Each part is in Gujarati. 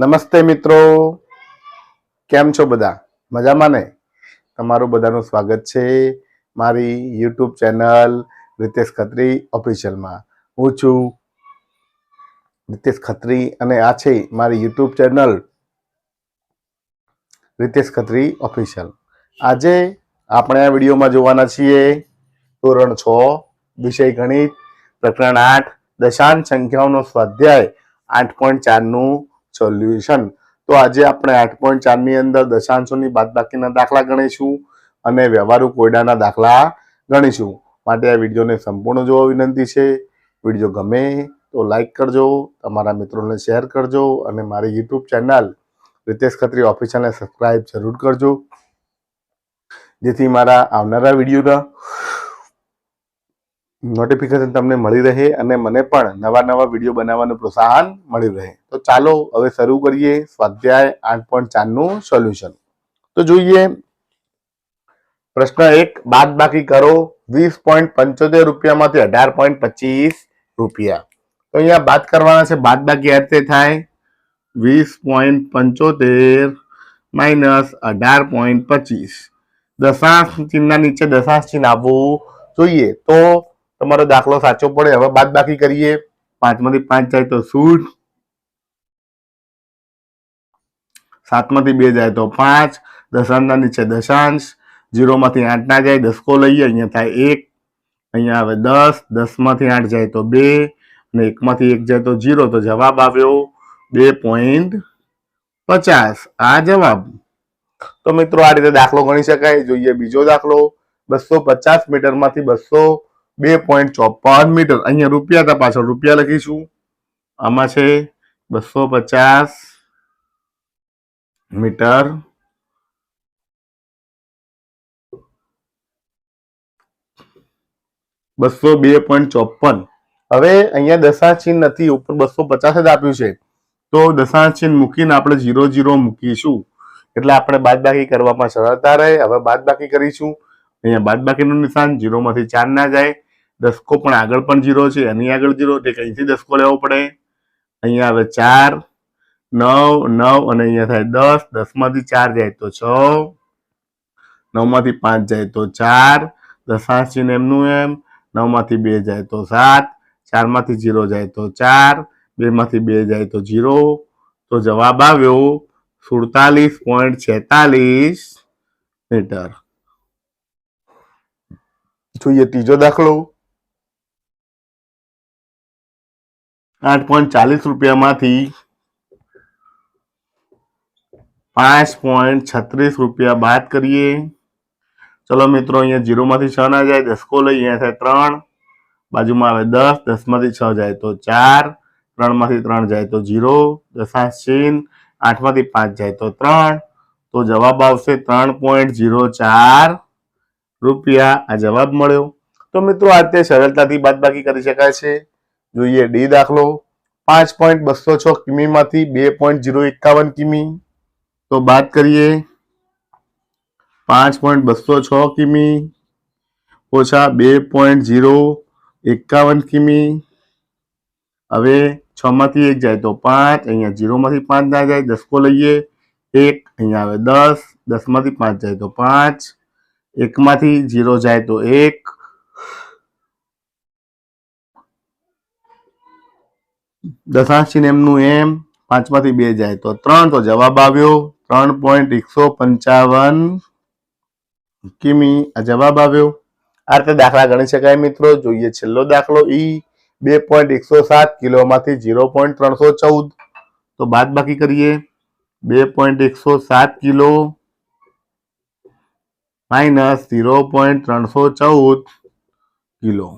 નમસ્તે મિત્રો. કેમ છો બધા? મજામાં ને? તમારું બધાનું સ્વાગત છે મારી યુટ્યુબ ચેનલ રિતેશ ખત્રી ઓફિશિયલમાં. હું છું રિતેશ ખત્રી અને આ છે મારી YouTube channel Ritesh Khatri official. આજે આપણે આ વિડીયોમાં જોવાના છીએ ધોરણ છ, વિષય ગણિત, પ્રકરણ આઠ, દશાંશ સંખ્યાઓનો સ્વાધ્યાય આઠ પોઈન્ટ ચારનું સોલ્યુશન. તો આજે આપણે આઠ પોઈન્ટ ચારની અંદર દશાંશોની બાદબાકીના દાખલા ગણીશું અને વ્યવહારુ કોયડાના દાખલા ગણીશું. માટે આ વિડીયોને સંપૂર્ણ જોવા વિનંતી છે. વીડિયો ગમે તો લાઈક કરજો, તમારા મિત્રોને શેર કરજો અને મારી યુટ્યુબ ચેનલ રિતેશ ખત્રી ઓફિશિયલને સબસ્ક્રાઈબ જરૂર કરજો. જેથી મારા આવનારા વિડીયોના નોટિફિકેશન તમને મળી રહે અને મને પણ નવા નવા વીડિયો બનાવવાનું પ્રોત્સાહન મળી રહે. તો ચાલો હવે શરૂ કરીએ સ્વાધ્યાય આઠ પોઈન્ટ ચારનું સોલ્યુશન તો જોઈએ. પ્રશ્ન એક બાદ બાકી કરો વીસ પોઈન્ટ પંચોતેર રૂપિયામાંથી અઢાર પોઈન્ટ પચીસ રૂપિયા. તો અહીંયા બાદ કરવાના છે બાદ બાકી આ રીતે થાય. વીસ પોઈન્ટ પંચોતેર માઇનસ અઢાર પોઈન્ટ પચીસ. દશાંશ ચિહ્નના નીચે દશાંશ ચિહ્ન આવવું જોઈએ. તો તમારો દાખલો સાચો પડે, હવે બાદ બાકી કરીએ. પાંચમાંથી પાંચ જાય તો સૂટ સાતમાંથી બે જાય તો પાંચ. દશાંશના નીચે દશાંશ. જીરોમાંથી આઠ ના જાય, દસકો લઈએ, અહીંયા થાય એક. અહીંયા આવે દસ. દસમાંથી આઠ જાય તો બે. અને એકમાંથી એક જાય તો જીરો. તો જવાબ આવ્યો બે પોઈન્ટ પચાસ. આ જવાબ. તો મિત્રો આ રીતે દાખલો ગણી શકાય. જોઈએ બીજો દાખલો. બસો પચાસ મીટરમાંથી બસો બે પોઈન્ટ ચોપન મીટર. અહીંયા રૂપિયા હતા પાછળ. રૂપિયા લખીશું. આમાં છે બસો પચાસ મીટર. બસો બે પોઈન્ટ ચોપન હવે અહીંયા દશાંશ ચિહ્ન નથી. ઉપર બસો પચાસ જ આપ્યું છે. તો દશાંશ ચિહ્ન મૂકીને આપણે જીરો જીરો મૂકીશું. એટલે આપણે બાદબાકી કરવામાં સરળતા રહે. હવે બાદબાકી કરીશું. અહીંયા બાદબાકીનું નિશાન જીરોમાંથી ચાર ના જાય. દસકો પણ આગળ પણ જીરો છે, એની આગળ જીરો એટલે અહીંથી દસકો લેવો પડે. અહીંયા આવે ચાર, નવ નવ અને અહીંયા થાય દસ. દસમાંથી ચાર જાય તો છ. નવમાંથી પાંચ જાય તો ચાર. દશાંશ ચિહ્ન એમનું એમ. નવમાંથી બે જાય તો સાત. ચારમાંથી જીરો જાય તો ચાર. બેમાંથી બે જાય તો જીરો. તો જવાબ આવ્યો સુડતાલીસ પોઈન્ટ છેતાલીસ મીટર. જોઈએ ત્રીજો દાખલો. આઠ પોઈન્ટ ચાલીસ રૂપિયામાંથી પાંચ પોઈન્ટ છત્રીસ રૂપિયા બાદ કરીએ. ચલો મિત્રો, અહીંયા જીરોમાંથી છ ના જાય, દસકો લઈ અહીંયા થાય ત્રણ. બાજુમાં આવે દસ, દસમાંથી છ જાય તો ચાર. ત્રણમાંથી ત્રણ જાય તો જીરો દશાંશ ચિહ્ન આઠમાંથી પાંચ જાય તો ત્રણ. તો જવાબ આવશે ત્રણ પોઈન્ટ જીરો ચાર રૂપિયા. આ જવાબ મળ્યો. તો મિત્રો, આ તે સરળતાથી બાદબાકી કરી શકાય છે. જોઈએ, ડી દાખલો. પાંચ પોઈન્ટ બસો છ કિમીમાંથી બે પોઈન્ટ જીરો એકાવન કિમી. તો બાદ કરીએ. પાંચ પોઈન્ટ બસો છ કિમી ઓછા બે પોઈન્ટ જીરો એકાવન કિમી. હવે છ માંથી એક જાય તો પાંચ, અહીંયા જીરો માંથી પાંચ ના જાય, દસકો લઈએ. એક, અહીંયા આવે દસ દસમાંથી પાંચ જાય તો પાંચ. એકમાંથી જીરો જાય તો એક. દશાંશ એમનું એમ, પાંચમાંથી બે જાય. તો ત્રણ, તો જવાબ આવ્યો ત્રણ પોઈન્ટ એકસો પંચાવન. કિમી, આ જવાબ આવ્યો. આ રીતે દાખલા ગણી શકાય મિત્રો. જોઈએ છેલ્લો દાખલો ઈ, બે પોઈન્ટ એકસો સાત કિલોમાંથી ઝીરો પોઈન્ટ ત્રણસો ચૌદ. તો બાદ બાકી કરીએ. બે પોઈન્ટ એકસો સાત કિલો માઇનસ ઝીરો પોઈન્ટ ત્રણસો ચૌદ કિલો.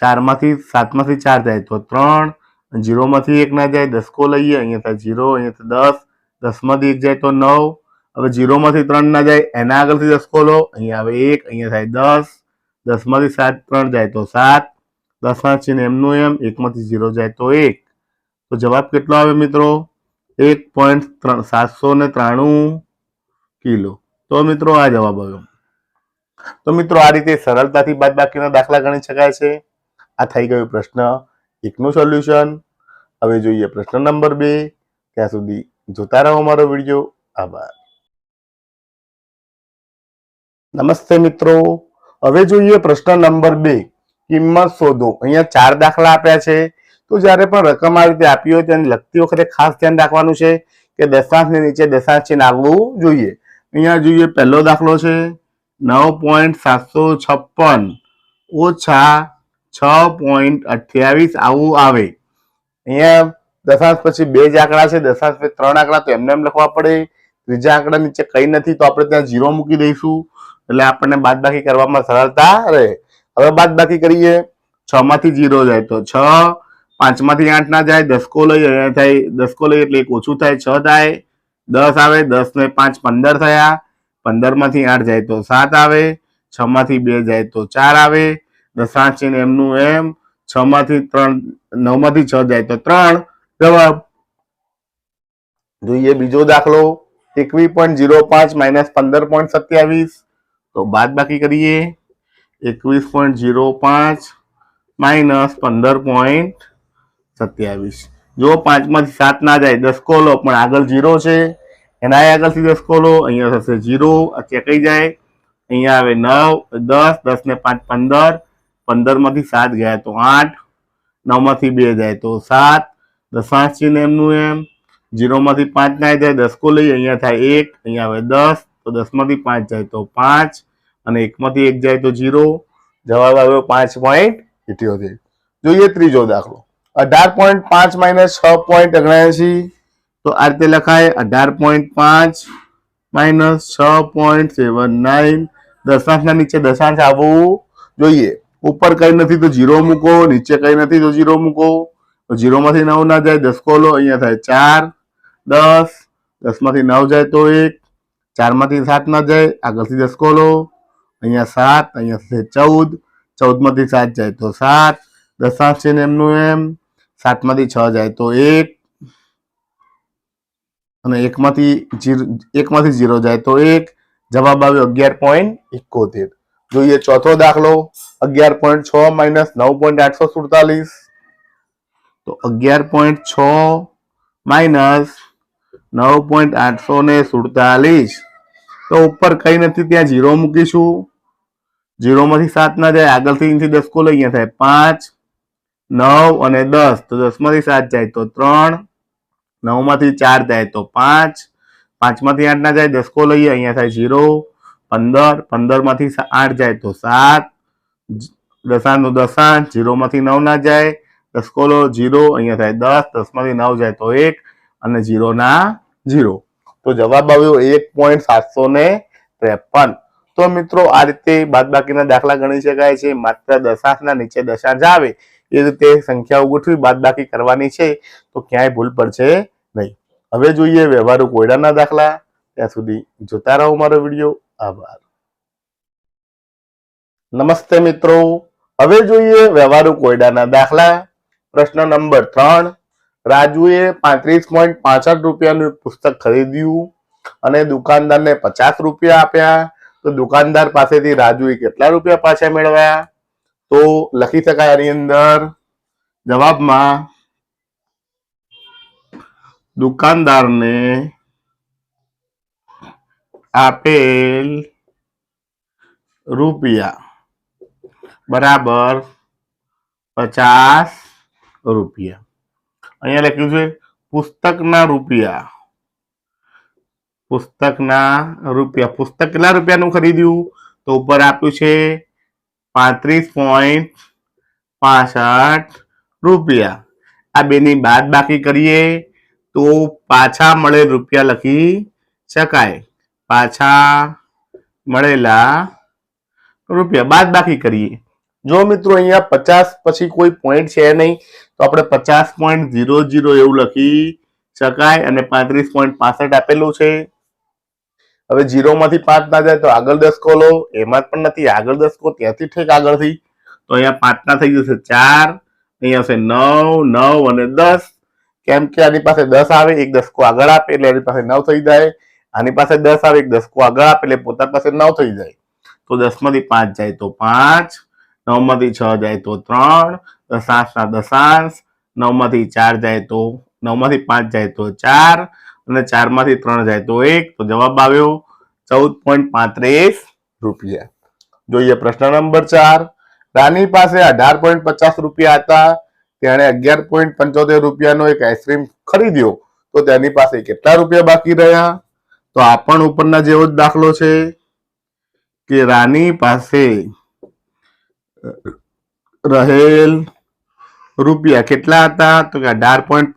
ચારમાંથી, સાતમાંથી ચાર જાય તો ત્રણ, જીરોમાંથી એક ના જાય, દસકો લઈએ, અહીંયા થાય જીરો, અહીંયા દસ, દસમાંથી એક જાય તો નવ, હવે જીરોમાંથી ત્રણ ના જાય, એના આગળથી દસકો લો, અહીંયા આવે એક, અહીંયા થાય દસ, દસમાંથી સાત, ત્રણ જાય તો સાત દસમાં છે ને એમનું એમ, એકમાંથી જીરો જાય તો એક. તો જવાબ કેટલો આવે મિત્રો? એક પોઈન્ટ ત્રણ, સાતસો ને ત્રાણું કિલો. તો મિત્રો આ જવાબ આવ્યો. તો મિત્રો આ રીતે સરળતાથી બાદબાકીના દાખલા ગણી શકાય છે. આ થઈ ગયો પ્રશ્ન એકનું સોલ્યુશન. હવે જોઈએ પ્રશ્ન નંબર બે. ત્યાં સુધી જોતા રહો અમારો વીડિયો. આભાર. નમસ્તે મિત્રો. હવે જોઈએ પ્રશ્ન નંબર બે. કિંમત શોધો. અહીંયા ચાર દાખલા આપ્યા છે. તો જ્યારે પણ રકમ આ રીતે આપી હોય તેને લખતી વખતે ખાસ ધ્યાન રાખવાનું છે કે દશાંશની નીચે દશાંશ ચિહ્ન આવવું જોઈએ. અહીંયા જોઈએ પહેલો દાખલો છે. નવ પોઈન્ટ સાતસો છપ્પન ઓછા છ પોઈન્ટ અઠ્યાવીસ આવું આવે. અહીંયા દશાંશ પછી બે જ આંકડા છે, દશાંશ પછી ત્રણ આંકડા, તો એમને એમ લખવા પડે. ત્રીજા આંકડા નીચે કઈ નથી, તો આપણે ત્યાં ઝીરો મૂકી દઈશું. એટલે આપણને બાદબાકી કરવામાં સરળતા રહે. હવે બાદબાકી કરીએ. છ માંથી ઝીરો જાય તો છ પાંચમાંથી આઠ ના જાય, દસકો લઈ, અહીંયા થાય દસકો લઈ એટલે એક ઓછું થાય, છ થાય. દસ આવે, દસ ને પાંચ પંદર થયા. પંદરમાંથી આઠ જાય તો સાત આવે. છ માંથી બે જાય તો ચાર આવે. દશાંશ ને એમનું એમ છ માંથી ત્રણ નવમાંથી છ જાય. તો ત્રણ, જવાબ. જોઈએ બીજો દાખલો. એકવીસ પોઈન્ટ જીરો પાંચ માઇનસ પંદર પોઈન્ટ સત્યાવીસ. તો બાદ બાકી કરીએ. એકવીસ પોઈન્ટ ઝીરો પાંચ માઇનસ પંદર પોઈન્ટ સત્યાવીસ. જો પાંચમાંથી સાત ના જાય, દસ કોલો, પણ આગળ ઝીરો છે. એના આગળથી દસ કોલો, અહીંયા થશે જીરો આ ચેકાઈ જાય? અહીંયા આવે નવ, દસ દસ ને પાંચ, પંદર. પંદરમાંથી સાત ગયા તો આઠ નવમાંથી બે જાય તો સાત દશાંશ ચિહ્ન એમનું એમ જીરો માંથી પાંચ ના જાય દસ કો લઈએ, અહીંયા થાય એક, અહીંયા આવે દસ, તો દસમાંથી પાંચ જાય તો પાંચ, અને એક માંથી એક જાય તો જીરો, જવાબ આવ્યો પાંચ પોઈન્ટ ઇઠ્યોતેર. જોઈએ ત્રીજો દાખલો. અઢાર પોઈન્ટ પાંચ માઇનસ છ પોઈન્ટ ઓગણએંશી. તો આ રીતે લખાય, અઢાર પોઈન્ટ પાંચ માઇનસ છ પોઈન્ટ સેવન નાઇન દશાંશના નીચે દશાંશ આવવું જોઈએ. ઉપર કઈ નથી તો જીરો મૂકો, નીચે કઈ નથી તો જીરો મૂકો. તો જીરો માંથી નવ ના જાય, દસ કોલો અહીંયા થાય ચાર, દસ. દસમાંથી નવ જાય તો એક. ચારમાંથી સાત ના જાય, આગળથી દસ કોલો અહીંયા સાત, અહીંયા ચૌદ ચૌદ. માંથી સાત જાય તો સાત. દશાંશ છે ને એમનું એમ. સાતમાંથી છ જાય તો એક. અને એકમાંથી એકમાંથી જીરો જાય તો એક. જવાબ આવ્યો અગિયાર પોઈન્ટ એકોતેર. જોઈએ, ચોથો દાખલો, અગિયાર પોઈન્ટ છ માઇનસ નવ પોઈન્ટ આઠસો સુડતાલીસ. તો અગિયાર પોઈન્ટ છ માઇનસ નવ પોઈન્ટ આઠસો ને સુડતાલીસ. તો ઉપર કઈ નથી, ત્યાં જીરો મૂકીશું. જીરો માંથી સાત ના જાય, આગળથી અહીંથી દસ કો લઈ અહીંયા થાય. પાંચ, નવ અને દસ. તો દસમાંથી સાત જાય, તો ત્રણ. નવમાંથી ચાર જાય, તો પાંચ. પાંચમાંથી આઠ ના જાય, દસ કો લઈએ અહીંયા થાય જીરો પંદર પંદરમાંથી આઠ જાય તો સાત દશાંશ નો દશાંશ જીરો માંથી નવ ના જાય દસ કોલો જીરો અહીંયા થાય દસ દસમાંથી નવ જાય તો એક, અને જીરો ના જીરો. તો જવાબ આવ્યો એક પોઈન્ટ સાતસો ને ત્રેપન. તો મિત્રો આ રીતે બાદબાકીના દાખલા ગણી શકાય છે. માત્ર દશાંશના નીચે દશાંશ આવે. એ રીતે સંખ્યાઓ ગોઠવી બાદબાકી કરવાની છે. તો ક્યાંય ભૂલ પડશે નહીં. હવે જોઈએ વ્યવહારુ કોયડાના દાખલા. ત્યાં સુધી જોતા રહો મારો વીડિયો. આભાર. નમસ્તે મિત્રો. હવે જોઈએ વ્યવહારુ કોયડાના દાખલા. પ્રશ્ન નંબર ત્રણ. રાજુએ પાંત્રીસ પોઈન્ટ પાસઠ રૂપિયાનું પુસ્તક ખરીદ્યું અને દુકાનદારને પચાસ રૂપિયા આપ્યા. તો દુકાનદાર પાસેથી રાજુએ કેટલા રૂપિયા પાછા મેળવ્યા? તો લખી શકાય આની અંદર. જવાબમાં દુકાનદારને આપેલ રૂપિયા બરાબર પચાસ રૂપિયા. અહીંયા લખ્યું છે, પુસ્તકના રૂપિયા. પુસ્તકના રૂપિયા. પુસ્તક કેટલા રૂપિયાનું ખરીદ્યું? તો ઉપર આપ્યું છે, પાંત્રીસ પોઈન્ટ પાસઠ રૂપિયા. આ બેની બાદ બાકી કરીએ તો પાછા મળેલ રૂપિયા લખી શકાય. પાછા મળેલા રૂપિયા. બાદ બાકી કરીએ. જો મિત્રો અહીંયા પચાસ પછી કોઈ પોઈન્ટ છે નહીં, તો આપણે પચાસ પોઈન્ટ ઝીરો ઝીરો એવું લખી શકાય અને પાંત્રીસ પોઈન્ટ પાસઠ આપેલું છે. હવે ઝીરો માંથી પાંચ ના જાય તો આગળ દસ કો લો. એમાં પણ નથી. આગળ દસ કો ત્યાંથી ઠેક આગળથી. તો અહીંયા પાંચ ના થઈ જશે ચાર, અહીંયા હશે નવ નવ અને દસ. કેમ કે આની પાસે દસ આવે, એક દસકો આગળ આપે એટલે એની પાસે નવ થઈ જાય. આની પાસે દસ આવે, એક દસકો આગળ આપે, એટલે પોતાની પાસે નવ થઈ જાય. તો દસમાંથી પાંચ જાય તો પાંચ નવમાંથી છ જાય તો ત્રણ દશાંશ ના દશાંશ નવમાંથી ચાર જાય તો નવમાંથી પાંચ જાય તો ચાર, અને ચારમાંથી ત્રણ જાય તો એક. તો જવાબ આવ્યો ચૌદ પોઈન્ટ પાંત્રીસ રૂપિયા. જોઈએ પ્રશ્ન નંબર ચાર. રાની પાસે અઢાર પોઈન્ટ પચાસ રૂપિયા હતા. તેણે અગિયાર પોઈન્ટ પંચોતેર રૂપિયાનો એક આઈસ્ક્રીમ ખરીદ્યો. તો તેની પાસે કેટલા રૂપિયા બાકી રહ્યા? તો આ પણ ઉપરના જેવો જ દાખલો છે કે રાની પાસે રહેલ રૂપિયા કેટલા હતા? તો કે અઢાર પોઈન્ટ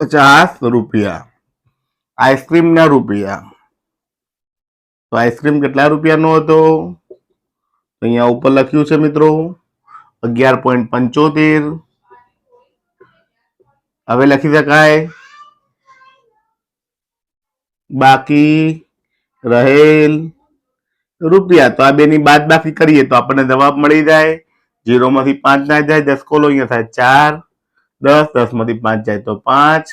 પચાસ રૂપિયા. આઈસ્ક્રીમના રૂપિયા. તો આઈસ્ક્રીમ કેટલા રૂપિયાનો હતો? અહીંયા ઉપર લખ્યું છે મિત્રો, અગિયાર પોઈન્ટ પંચોતેર. હવે લખી શકાય બાકી રહેલ રૂપિયા. તો આ બેની બાદ બાકી કરીએ તો આપણને જવાબ મળી જાય. જીરો માંથી પાંચ ના જાય, દસ કોલો અહીંયા થાય ચાર. દસ દસમાંથી પાંચ જાય તો પાંચ.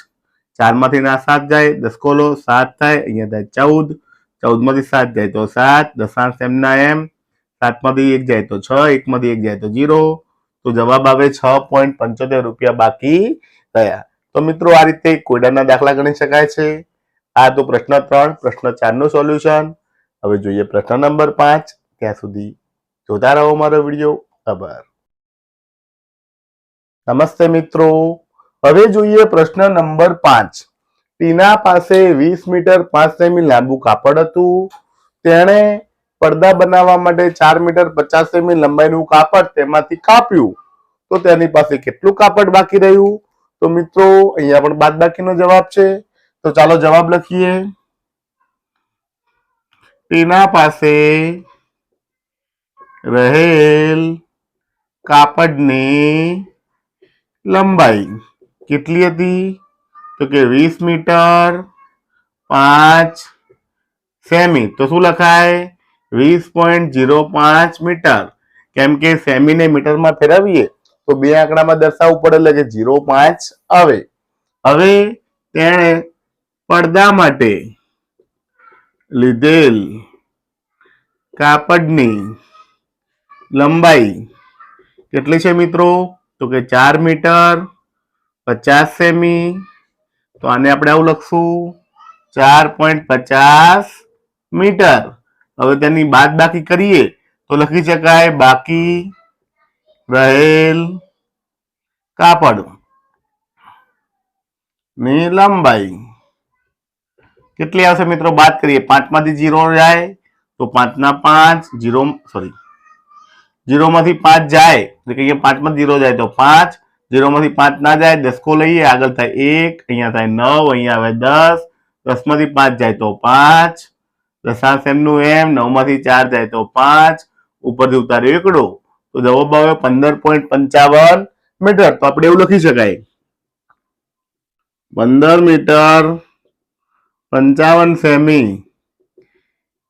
ચારમાંથી ના સાત જાય, દસ કોલો સાત થાય, અહીંયા થાય ચૌદ. ચૌદમાંથી સાત જાય તો સાત, દશાંશ એમના એમ. સાતમાંથી એક જાય તો છ એક માંથી એક જાય તો જીરો. તો જવાબ આવે છ પોઈન્ટ પંચોતેર રૂપિયા બાકી રહ્યા. તો મિત્રો, આ રીતે કોયડાના દાખલા ગણી શકાય છે. આ તો પ્રશ્ન ત્રણ, પ્રશ્ન ચારનું સોલ્યુશન હવે જોઈએ પ્રશ્ન નંબર પાંચ. ત્યાં સુધી જોતા રહો મારો વીડિયો. આભાર. નમસ્તે મિત્રો. હવે જોઈએ પ્રશ્ન નંબર પાંચ. ટીના પાસે વીસ મીટર પાંચ સેમી લાંબુ કાપડ હતું. તેણે પડદા બનાવવા માટે ચાર મીટર પચાસ સેમી લંબાઈનું કાપડ તેમાંથી કાપ્યું. તો તેની પાસે કેટલું કાપડ બાકી રહ્યું? તો મિત્રો, અહીંયા પણ બાદ બાકીનો જવાબ છે. તો ચાલો જવાબ લખીએ. તેના પાસે રહેલ કાપડની લંબાઈ કેટલી હતી? તો કે વીસ મીટર પાંચ સેમી. તો શું લખાય? વીસ પોઈન્ટ જીરો પાંચ મીટર. કેમ કે સેમીને મીટરમાં ફેરવીએ, તો બે આંકડામાં દર્શાવવું પડે એટલે કે જીરો પાંચ આવે. હવે તેણે પડદા માટે લીધેલ કાપડની લંબાઈ કેટલી છે મિત્રો? તો કે ચાર મીટર, પચાસ સેમી. તો આને આપણે આવું લખશું. ચાર પોઈન્ટ પચાસ મીટર. હવે તેની બાદ બાકી કરીએ તો લખી શકાય બાકી રહેલ કાપડની લંબાઈ. કેટલી આવશે મિત્રો? બાદ કરીએ. પાંચમાંથી જીરો જાય તો પાંચ ના પાંચ, જીરો સોરી જીરો માંથી પાંચ જાય. એટલે કે અહીંયા પાંચમાં જીરો જાય તો પાંચ. જીરો માંથી પાંચ ના જાય, દસકો લઈએ, આગળ થાય એક, અહીંયા થાય નવ, અહીંયા આવે દસ. દસમાંથી પાંચ જાય તો પાંચ. દશાંશ એમનું એમ નવમાંથી ચાર જાય તો પાંચ. ઉપરથી ઉતાર્યો એકડો. તો જવાબ આવે પંદર પોઈન્ટ પંચાવન મીટર. તો આપણે એવું લખી શકાય. પંદર મીટર પંચાવન સેમી.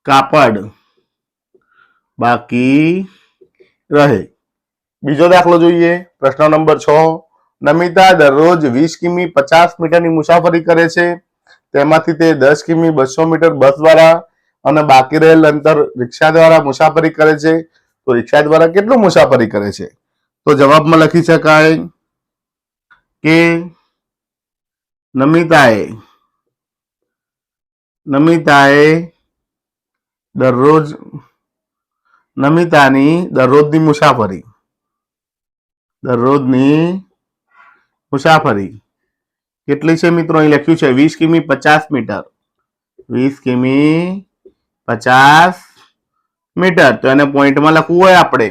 કાપડ. બાકી રહે. બીજો દાખલો જોઈએ. પ્રશ્ન નંબર છ. નમિતા દરરોજ વીસ કિમી પચાસ મીટરની મુસાફરી કરે છે. તેમાંથી તે દસ કિમી બસો મીટર બસ દ્વારા અને બાકી રહેલ અંતર રિક્ષા દ્વારા મુસાફરી કરે છે. તો રિક્ષા દ્વારા કેટલું મુસાફરી કરે છે? તો જવાબમાં લખી શકાય કે નમિતાએ નમિતાએ દરરોજ, નમિતાની દરરોજની મુસાફરી. દરરોજની મુસાફરી. કેટલી છે મિત્રો? અહીં લખ્યું છે વીસ કિમી પચાસ મીટર. વીસ કિમી પચાસ મીટર. તો એને પોઈન્ટમાં લખવું હોય આપણે.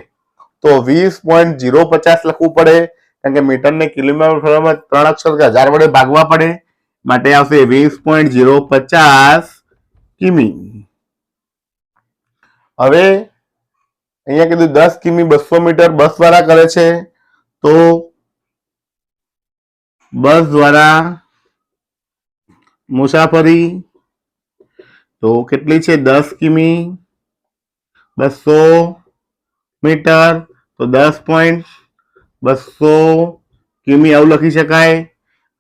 તો વીસ પોઈન્ટ જીરો પચાસ લખવું પડે. કારણ કે મીટરને કિલોમીટરમાં ત્રણ અક્ષર હજાર વડે ભાગવા પડે. માટે આવશે વીસ પોઈન્ટ જીરો પચાસ કિમી. હવે અહીંયા કીધું દસ કિમી બસો મીટર બસ દ્વારા કરે છે, તો બસ દ્વારા મુસાફરી, તો કેટલી છે દસ કિમી બસો મીટર, તો દસ પોઈન્ટ બસો કિમી આવું લખી શકાય.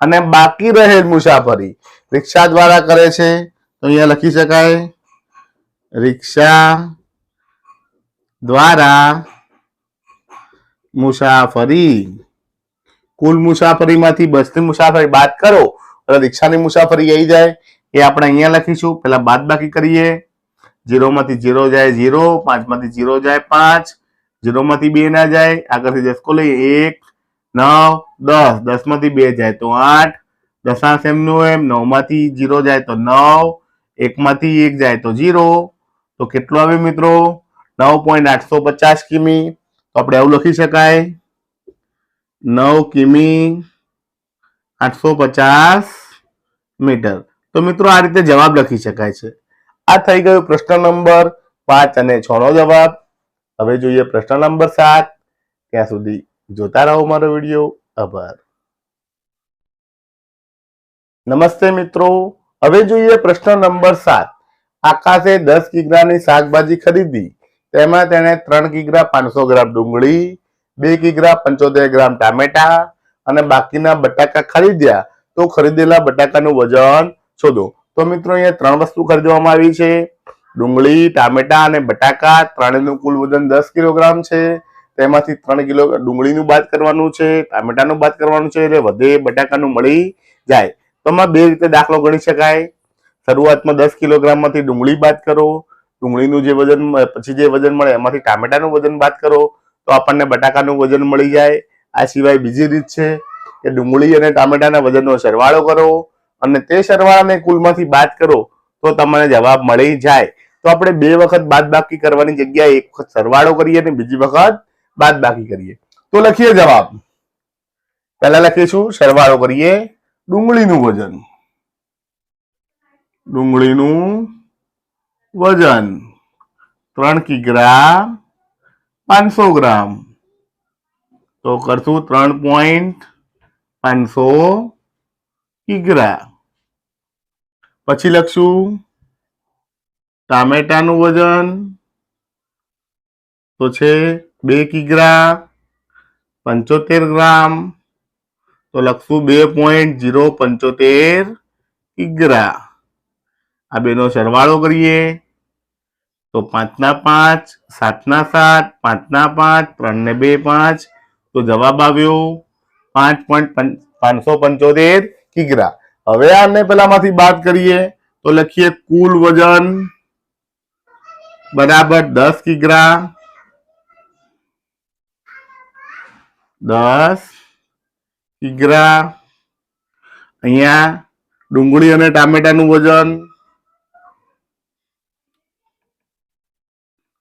અને બાકી રહેલ મુસાફરી. રિક્ષા દ્વારા કરે છે, તો અહીંયા લખી શકાય. રિક્ષા દ્વારા મુસાફરી. કુલ મુસાફરીમાંથી બસની મુસાફરી બાદ કરો એટલે રિક્ષાની મુસાફરી આવી જાય, એ આપણે અહીંયા લખીશું. પેલા બાદ બાકી કરીએ. ઝીરો માંથી ઝીરો જાય ઝીરો પાંચમાંથી ઝીરો જાય પાંચ ઝીરો માંથી બે ના જાય. આગળથી દસકો લઈએ એક નવ, દસ. દસમાંથી બે જાય તો આઠ. દશાંશ એમનું એમ. નવમાંથી ઝીરો જાય તો નવ. એક માંથી એક જાય તો જીરો. તો કેટલું આવે મિત્રો? નવ પોઈન્ટ આઠસો પચાસ કિમી. તો આપણે એવું લખી શકાય. નવ કિમી આઠસો પચાસ મીટર. તો મિત્રો આ રીતે જવાબ લખી શકાય છે. આ થઈ ગયો પ્રશ્ન નંબર પાંચ અને છ નો જવાબ. હવે જોઈએ પ્રશ્ન નંબર સાત. ત્યાં સુધી જોતા રહો મારો વીડિયો. આભાર. નમસ્તે મિત્રો. હવે જોઈએ પ્રશ્ન નંબર સાત. આકાશે દસ કિગ્રાની શાકભાજી ખરીદી. તેમાં તેણે ત્રણ કિગ્રા પાંચસો ગ્રામ ડુંગળી, બે કિગ્રા પંચોતેર ગ્રામ ટામેટા અને બાકીના બટાકા ખરીદ્યા તો ખરીદેલા બટાકાનું વજન શોધો. તો મિત્રો, અહીંયા ત્રણ વસ્તુ ખરીદવામાં આવી છે. ડુંગળી, ટામેટા અને બટાકા. ત્રણેયનું કુલ વજન દસ કિલોગ્રામ છે. તેમાંથી ત્રણ કિલો ડુંગળીનું બાદ કરવાનું છે, ટામેટાનું બાદ કરવાનું છે, એટલે વધે બટાકાનું મળી જાય. તો આમાં બે રીતે દાખલો ગણી શકાય. શરૂઆતમાં દસ કિલોગ્રામમાંથી ડુંગળી બાદ કરો. ડુંગળીનું જે વજન પછી જે વજન મળે એમાંથી ટામેટાનું વજન બાદ કરો. તો આપણને બટાકાનું વજન મળી જાય. આ સિવાય બીજી રીત છે કે ડુંગળી અને ટામેટાના વજનનો સરવાળો કરો અને તે સરવાળાને કુલમાંથી બાદ કરો તો તમને જવાબ મળી જાય. તો આપણે બે વખત બાદબાકી કરવાની જગ્યાએ એક વખત સરવાળો કરીએ અને બીજી વખત બાદ બાકી કરીએ. તો લખીએ જવાબ. પહેલા લખીશું, સરવાળો કરીએ. ડુંગળીનું વજન. ડુંગળીનું વજન. ત્રણ કિગ્રા પાંચસો ગ્રામ. તો કરશું ત્રણ પોઈન્ટ પાંચસો કિગ્રા પછી લખશું, ટામેટાનું વજન. તો છે બે કિગ્રા, પંચોતેર ગ્રામ, તો લખશું બે પોઈન્ટ જીરો પંચોતેર કિગ્રા. આ બેનો સરવાળો કરીએ. તો પાંચના પાંચ, સાતના સાત, પાંચના પાંચ, ત્રણને બે પાંચ. તો જવાબ આવ્યો પાંચ પોઈન્ટ પાંચસો પંચોતેર કિગ્રા. હવે આને પેલામાંથી બાદ કરીએ. તો લખીએ કુલ વજન બરાબર દસ કિગ્રા. દસ કિગ્રા અહીંયા ડુંગળી અને ટામેટાનું વજન.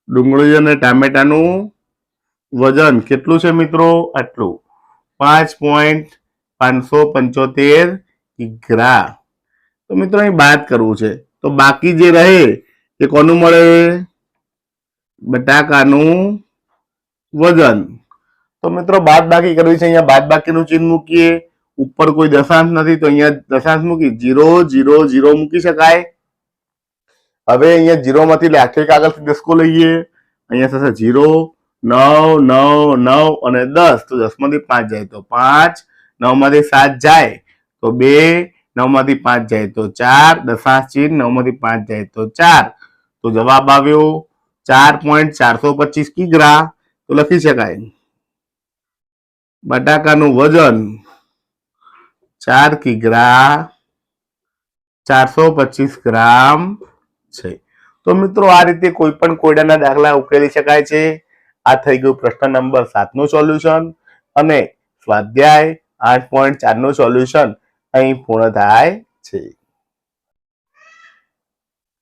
ડુંગળી અને ટામેટાનું વજન કેટલું છે મિત્રો? આટલું. પાંચ પોઈન્ટ પાંચસો પંચોતેર કિગ્રા તો મિત્રો અહીં બાદ કરવું છે. તો બાકી જે રહે, એ કોનું મળે? બટાકાનું વજન. તો મિત્રો બાદ બાકી કરવી છે. અહીંયા બાદ બાકીનું ચિહ્ન મૂકીએ. ઉપર કોઈ દશાંશ નથી, તો અહીંયા દશાંશ મૂકી જીરો જીરો જીરો મૂકી શકાય. હવે અહીંયા જીરો માંથી આખે કાગળથી દસકો લઈએ. અહીંયા થશે જીરો, નવ નવ નવ અને દસ. તો દસમાંથી પાંચ જાય તો પાંચ નવમાંથી સાત જાય તો બે નવમાંથી પાંચ જાય તો ચાર, દશાંશ ચિહ્ન નવમાંથી પાંચ જાય તો ચાર. તો જવાબ આવ્યો ચાર પોઈન્ટ ચારસો પચીસ કિગ્રા. તો લખી શકાય. બટાકાનું વજન ચાર કિગ્રા ચારસો પચીસ ગ્રામ છે. તો મિત્રો, આ રીતે કોઈ પણ કોયડાના દાખલા ઉકેલી શકાય છે. આ થઈ ગયું પ્રશ્ન નંબર સાતનું સોલ્યુશન અને સ્વાધ્યાય આઠ પોઈન્ટ ચારનું સોલ્યુશન અહીં પૂર્ણ થાય છે.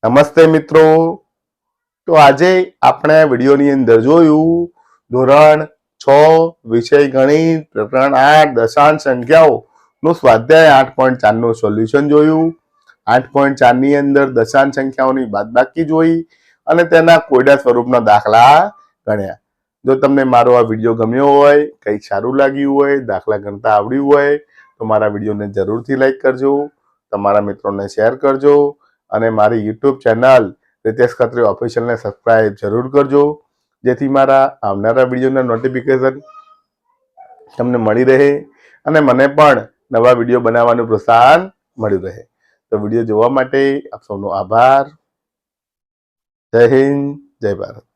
નમસ્તે મિત્રો. તો આજે આપણે વિડીયોની અંદર જોયું ધોરણ છ વિષય ગણિત પ્રકરણ આઠ દશાંશ સંખ્યાઓ નું સ્વાધ્યાય આઠ પોઈન્ટ ચારનું સોલ્યુશન જોયું. આઠ પોઈન્ટ ચારની અંદર દશાંશ સંખ્યાઓની બાદબાકી જોઈ અને તેના કોયડા સ્વરૂપના દાખલા ગણ્યા. જો તમને મારો આ વીડિયો ગમ્યો હોય, કંઈક સારું લાગ્યું હોય, દાખલા ગણતા આવડ્યું હોય, તો મારા વિડીયોને જરૂરથી લાઈક કરજો, તમારા મિત્રોને શેર કરજો અને મારી યુટ્યુબ ચેનલ રિતેશ ખત્રી ઓફિશિયલને સબસ્ક્રાઈબ જરૂર કરજો. જેથી મારા આવનારા વિડીયોના નોટિફિકેશન તમને મળી રહે અને મને પણ નવા વીડિયો બનાવવાનું પ્રોત્સાહન મળ્યું રહે. તો વીડિયો જોવા માટે આપ સૌનો આભાર. જય હિન્દ, જય ભારત.